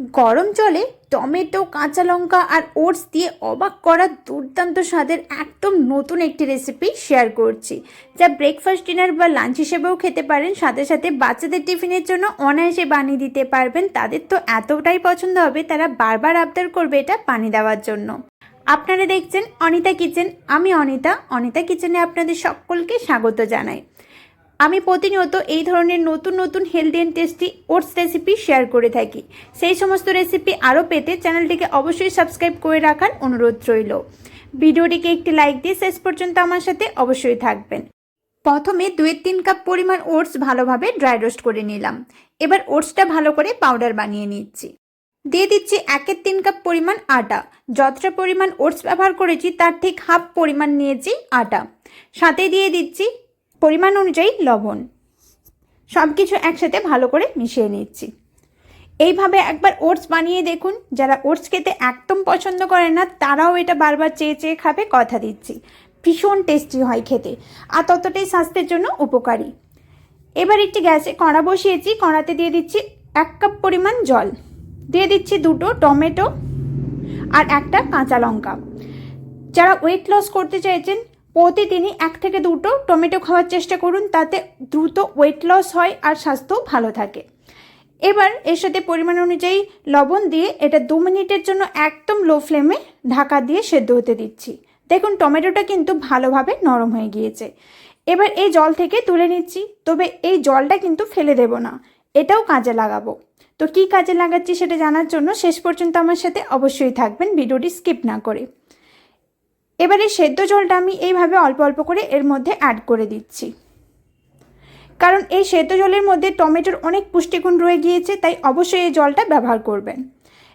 গরম জলে টমেটো, কাঁচা লঙ্কা আর ওটস দিয়ে অবাক করা দুর্দান্ত স্বাদের একদম নতুন একটি রেসিপি শেয়ার করছি, যা ব্রেকফাস্ট ডিনার বা লাঞ্চ হিসেবেও খেতে পারেন। সাথে সাথে বাচ্চাদের টিফিনের জন্য অনায়াসে বানিয়ে দিতে পারবেন। তাদের তো এতটাই পছন্দ হবে, তারা বারবার আবদার করবে এটা বানিয়ে দেওয়ার জন্য। আপনারা দেখছেন অনিতা কিচেন। আমি অনিতা। অনিতা কিচেনে আপনাদের সকলকে স্বাগত জানাই। আমি প্রতিনিয়ত এই ধরনের নতুন নতুন healthy and tasty oats recipe share করে থাকি। সেই সমস্ত রেসিপি আরও পেতে চ্যানেলটিকে অবশ্যই সাবস্ক্রাইব করে রাখার অনুরোধ রইল। ভিডিওটিকে একটি লাইক দিয়ে শেষ পর্যন্ত আমার সাথে অবশ্যই থাকবেন। প্রথমে দুই তিন কাপ পরিমাণ ওটস ভালোভাবে ড্রাই রোস্ট করে নিলাম। এবার ওটসটা ভালো করে পাউডার বানিয়ে নিচ্ছি। দিয়ে দিচ্ছি একের তিন কাপ পরিমাণ আটা। যতটা পরিমাণ ওটস ব্যবহার করেছি, তার ঠিক হাফ পরিমাণ নিয়েছি আটা। সাথে দিয়ে দিচ্ছি পরিমাণ অনুযায়ী লবণ। সব কিছু একসাথে ভালো করে মিশিয়ে নিচ্ছি। এইভাবে একবার ওটস বানিয়ে দেখুন। যারা ওটস খেতে একদম পছন্দ করে না, তারাও এটা বারবার চেয়ে চেয়ে খাবে কথা দিচ্ছি। ভীষণ টেস্টি হয় খেতে আর ততটাই স্বাস্থ্যের জন্য উপকারী। এবার একটি গ্যাসে কড়া বসিয়েছি। কড়াতে দিয়ে দিচ্ছি এক কাপ পরিমাণ জল। দিয়ে দিচ্ছি দুটো টমেটো আর একটা কাঁচা লঙ্কা। যারা ওয়েট লস করতে চাইছেন প্রতিদিনই এক থেকে দুটো টমেটো খাওয়ার চেষ্টা করুন, তাতে দ্রুত ওয়েট লস হয় আর স্বাস্থ্য ভালো থাকে। এবার এর সাথে পরিমাণ অনুযায়ী লবণ দিয়ে এটা দু মিনিটের জন্য একদম লো ফ্লেমে ঢাকা দিয়ে সেদ্ধ হতে দিচ্ছি। দেখুন, টমেটোটা কিন্তু ভালোভাবে নরম হয়ে গিয়েছে। এবার এই জল থেকে তুলে নিচ্ছি, তবে এই জলটা কিন্তু ফেলে দেব না, এটাও কাজে লাগাবো। তো কী কাজে লাগাচ্ছি সেটা জানার জন্য শেষ পর্যন্ত আমার সাথে অবশ্যই থাকবেন, ভিডিওটি স্কিপ না করে। এবারে সেদ্ধ জলটা আমি এইভাবে অল্প অল্প করে এর মধ্যে অ্যাড করে দিচ্ছি। কারণ এই সেদ্ধ জলের মধ্যে টমেটোর অনেক পুষ্টিগুণ রয়ে গিয়েছে, তাই অবশ্যই এই জলটা ব্যবহার করবেন।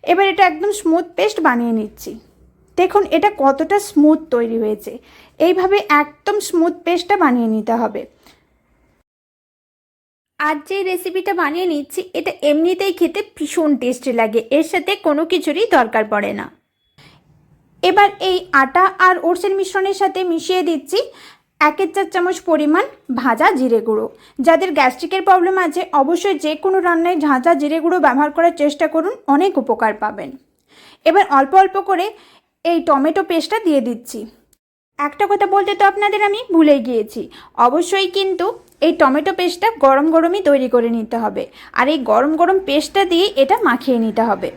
এবার এটা একদম স্মুথ পেস্ট বানিয়ে নিচ্ছি। দেখুন, এটা কতটা স্মুথ তৈরি হয়েছে। এইভাবে একদম স্মুথ পেস্টটা বানিয়ে নিতে হবে। আর যে রেসিপিটা বানিয়ে নিচ্ছি, এটা এমনিতেই খেতে ভীষণ টেস্টি লাগে। এর সাথে কোনো কিছুরই দরকার পড়ে না। এবার এই আটা আর ওটসের মিশ্রণের সাথে মিশিয়ে দিচ্ছি একের চার চামচ পরিমাণ ভাজা জিরে গুঁড়ো। যাদের গ্যাস্ট্রিকের প্রবলেম আছে, অবশ্যই যে কোনো রান্নায় ঝাঁঝা জিরে গুঁড়ো ব্যবহার করার চেষ্টা করুন, অনেক উপকার পাবেন। এবার অল্প অল্প করে এই টমেটো পেস্টটা দিয়ে দিচ্ছি। একটা কথা বলতে তো আপনাদের আমি ভুলে গিয়েছি। অবশ্যই কিন্তু এই টমেটো পেস্টটা গরম গরমই তৈরি করে নিতে হবে। আর এই গরম গরম পেস্টটা দিয়ে এটা মাখিয়ে নিতে হবে।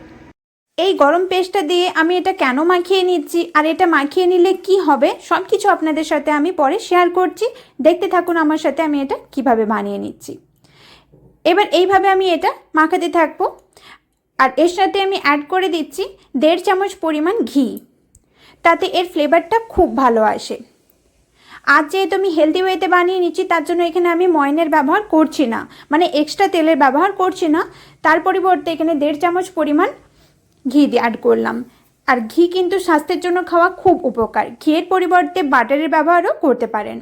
এই গরম পেস্টটা দিয়ে আমি এটা কেন মাখিয়ে নিচ্ছি আর এটা মাখিয়ে নিলে কি হবে সব কিছু আপনাদের সাথে আমি পরে শেয়ার করছি। দেখতে থাকুন আমার সাথে আমি এটা কীভাবে বানিয়ে নিচ্ছি। এবার এইভাবে আমি এটা মাখাতে থাকব। আর এর সাথে আমি অ্যাড করে দিচ্ছি দেড় চামচ পরিমাণ ঘি। তাতে এর ফ্লেভারটা খুব ভালো আসে। আজ যেহেতু আমি হেলদি ওয়েতে বানিয়ে নিচ্ছি, তার জন্য এখানে আমি ময়নের ব্যবহার করছি না। মানে এক্সট্রা তেলের ব্যবহার করছি না। তার পরিবর্তে এখানে দেড় চামচ পরিমাণ ঘি দিয়ে অ্যাড করলাম। আর ঘি কিন্তু স্বাস্থ্যের জন্য খাওয়া খুব উপকার। ঘিয়ের পরিবর্তে বাটারের ব্যবহারও করতে পারেন।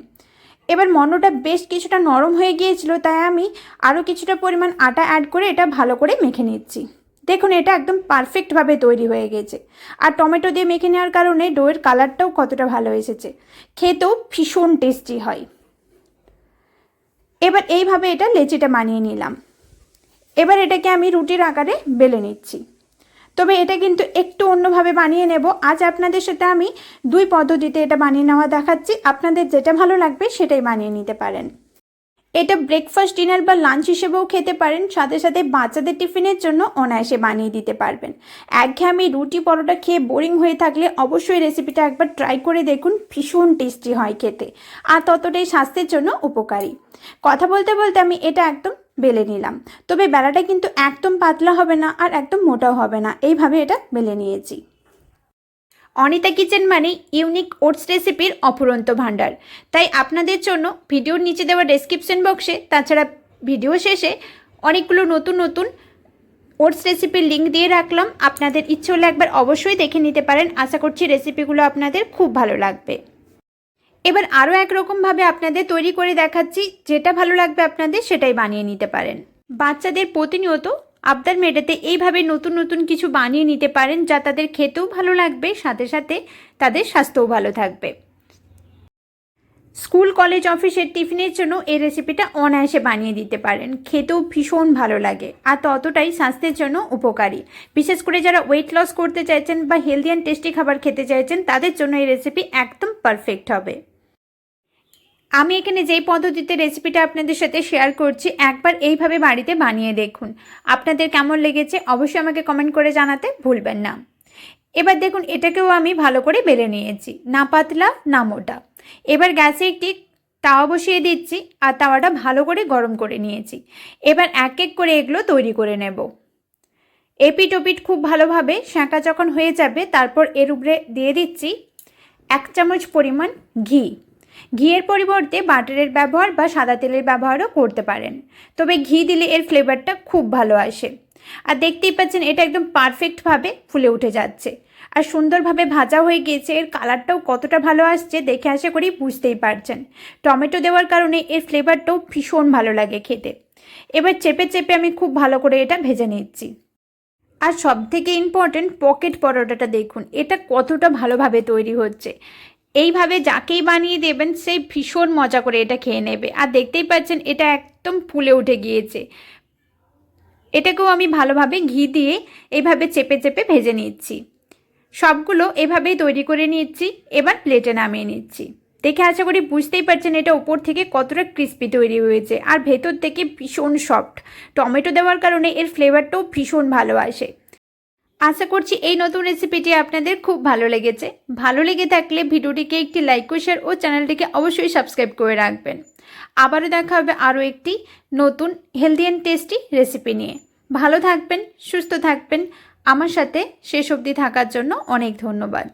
এবার মন্ডটা বেশ কিছুটা নরম হয়ে গিয়েছিল, তাই আমি আরও কিছুটা পরিমাণ আটা অ্যাড করে এটা ভালো করে মেখে নিচ্ছি। দেখুন, এটা একদম পারফেক্টভাবে তৈরি হয়ে গেছে। আর টমেটো দিয়ে মেখে নেওয়ার কারণে ডোয়ের কালারটাও কতটা ভালো এসেছে। খেতেও ভীষণ টেস্টি হয়। এবার এইভাবে এটা লেচিটা বানিয়ে নিলাম। এবার এটাকে আমি রুটির আকারে বেলে নিচ্ছি। তবে এটা কিন্তু একটু অন্যভাবে বানিয়ে নেব। আজ আপনাদের সাথে আমি দুই পদ্ধতিতে এটা বানিয়ে নেওয়া দেখাচ্ছি। আপনাদের যেটা ভালো লাগবে সেটাই বানিয়ে নিতে পারেন। এটা ব্রেকফাস্ট ডিনার বা লাঞ্চ হিসেবেও খেতে পারেন। সাথে সাথে বাচ্চাদের টিফিনের জন্য অনায়াসে বানিয়ে দিতে পারবেন। একঘেয়েমি রুটি পরোটা খেয়ে বোরিং হয়ে থাকলে অবশ্যই রেসিপিটা একবার ট্রাই করে দেখুন। ভীষণ টেস্টি হয় খেতে। আর ততটাই স্বাস্থ্যের জন্য উপকারী। কথা বলতে বলতে আমি এটা একদম বেলে নিলাম। তবে বেলাটা কিন্তু একদম পাতলা হবে না আর একদম মোটাও হবে না। এইভাবে এটা বেলে নিয়েছি। অনিতা কিচেন মানে ইউনিক ওটস রেসিপির অফুরন্ত ভাণ্ডার। তাই আপনাদের জন্য ভিডিওর নিচে দেওয়া ডেসক্রিপশন বক্সে তাছাড়া ভিডিও শেষে অনেকগুলো নতুন নতুন ওটস রেসিপির লিঙ্ক দিয়ে রাখলাম। আপনাদের ইচ্ছে হলে একবার অবশ্যই দেখে নিতে পারেন। আশা করছি রেসিপিগুলো আপনাদের খুব ভালো লাগবে। এবার আরও একরকমভাবে আপনাদের তৈরি করে দেখাচ্ছি, যেটা ভালো লাগবে আপনাদের সেটাই বানিয়ে নিতে পারেন। বাচ্চাদের প্রতিনিয়ত আবদার মেটাতে এইভাবে নতুন নতুন কিছু বানিয়ে নিতে পারেন, যা তাদের খেতেও ভালো লাগবে, সাথে সাথে তাদের স্বাস্থ্যও ভালো থাকবে। স্কুল, কলেজ, অফিসের টিফিনের জন্য এই রেসিপিটা অনায়াসে বানিয়ে দিতে পারেন। খেতেও ভীষণ ভালো লাগে আর ততটাই স্বাস্থ্যের জন্য উপকারী। বিশেষ করে যারা ওয়েট লস করতে চাইছেন বা হেলদি অ্যান্ড টেস্টি খাবার খেতে চাইছেন, তাদের জন্য এই রেসিপি একদম পারফেক্ট হবে। আমি এখানে যেই পদ্ধতিতে রেসিপিটা আপনাদের সাথে শেয়ার করছি, একবার এইভাবে বাড়িতে বানিয়ে দেখুন। আপনাদের কেমন লেগেছে অবশ্যই আমাকে কমেন্ট করে জানাতে ভুলবেন না। এবার দেখুন, এটাকেও আমি ভালো করে বেলে নিয়েছি, না পাতলা, না মোটা। এবার গ্যাসে একটি তাওয়া বসিয়ে দিচ্ছি আর তাওয়াটা ভালো করে গরম করে নিয়েছি। এবার এক এক করে এগুলো তৈরি করে নেব। এপিট ওপিট খুব ভালোভাবে শাঁকা যখন হয়ে যাবে, তারপর এর উপরে দিয়ে দিচ্ছি এক চামচ পরিমাণ ঘি। ঘিয়ের পরিবর্তে বাটারের ব্যবহার বা সাদা তেলের ব্যবহারও করতে পারেন। তবে ঘি দিলে এর ফ্লেভারটা খুব ভালো আসে। আর দেখতেই পাচ্ছেন, এটা একদম পারফেক্টভাবে ফুলে উঠে যাচ্ছে। আর সুন্দরভাবে ভাজা হয়ে গিয়েছে, এর কালারটাও কতটা ভালো আসছে দেখে আশা করি বুঝতেই পারছেন। টমেটো দেওয়ার কারণে এর ফ্লেভারটাও ভীষণ ভালো লাগে খেতে। এবার চেপে চেপে আমি খুব ভালো করে এটা ভেজে নিচ্ছি। আর সব থেকে ইম্পর্ট্যান্ট পকেট পরোটাটা দেখুন, এটা কতটা ভালোভাবে তৈরি হচ্ছে। এইভাবে যাকেই বানিয়ে দেবেন সেই ভীষণ মজা করে এটা খেয়ে নেবে। আর দেখতেই পাচ্ছেন, এটা একদম ফুলে উঠে গিয়েছে। এটাকেও আমি ভালোভাবে ঘি দিয়ে এইভাবে চেপে চেপে ভেজে নিচ্ছি। সবগুলো এভাবেই তৈরি করে নিচ্ছি, এবার প্লেটে নামিয়ে নিচ্ছি। দেখে আশা করি বুঝতেই পারছেন এটা উপর থেকে কতটা ক্রিস্পি তৈরি হয়েছে। আর ভেতর থেকে ভীষণ সফট। টমেটো দেওয়ার কারণে এর ফ্লেভারটাও ভীষণ ভালো আসে। আশা করছি এই নতুন রেসিপিটি আপনাদের খুব ভালো লেগেছে। ভালো লেগে থাকলে ভিডিওটিকে একটি লাইক ও শেয়ার ও চ্যানেলটিকে অবশ্যই সাবস্ক্রাইব করে রাখবেন। আবারও দেখা হবে আরও একটি নতুন হেলদি অ্যান্ড টেস্টি রেসিপি নিয়ে। ভালো থাকবেন, সুস্থ থাকবেন। আমার সাথে শেষ অবধি থাকার জন্য অনেক ধন্যবাদ।